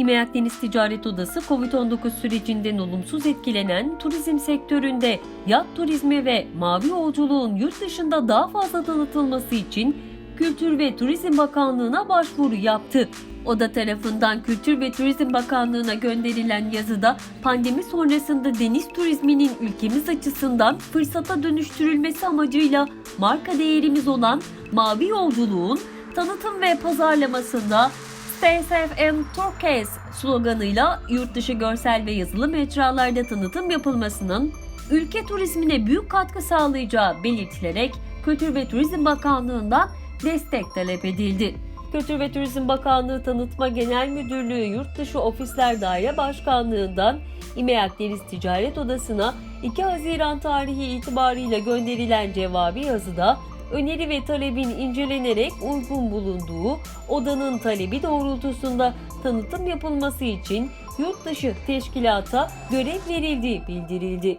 İME Akdeniz Ticaret Odası COVID-19 sürecinden olumsuz etkilenen turizm sektöründe yat turizmi ve mavi yolculuğun yurt dışında daha fazla tanıtılması için Kültür ve Turizm Bakanlığı'na başvuru yaptı. Oda tarafından Kültür ve Turizm Bakanlığı'na gönderilen yazıda pandemi sonrasında deniz turizminin ülkemiz açısından fırsata dönüştürülmesi amacıyla marka değerimiz olan mavi yolculuğun tanıtım ve pazarlamasında Stay Safe and Turquoise sloganıyla yurt dışı görsel ve yazılı mecralarda tanıtım yapılmasının ülke turizmine büyük katkı sağlayacağı belirtilerek Kültür ve Turizm Bakanlığı'ndan destek talep edildi. Kültür ve Turizm Bakanlığı Tanıtma Genel Müdürlüğü Yurtdışı Ofisler Daire Başkanlığı'ndan İME Akdeniz Ticaret Odası'na 2 Haziran tarihi itibarıyla gönderilen cevabı yazıda öneri ve talebin incelenerek uygun bulunduğu odanın talebi doğrultusunda tanıtım yapılması için yurtdışı teşkilata görev verildiği bildirildi.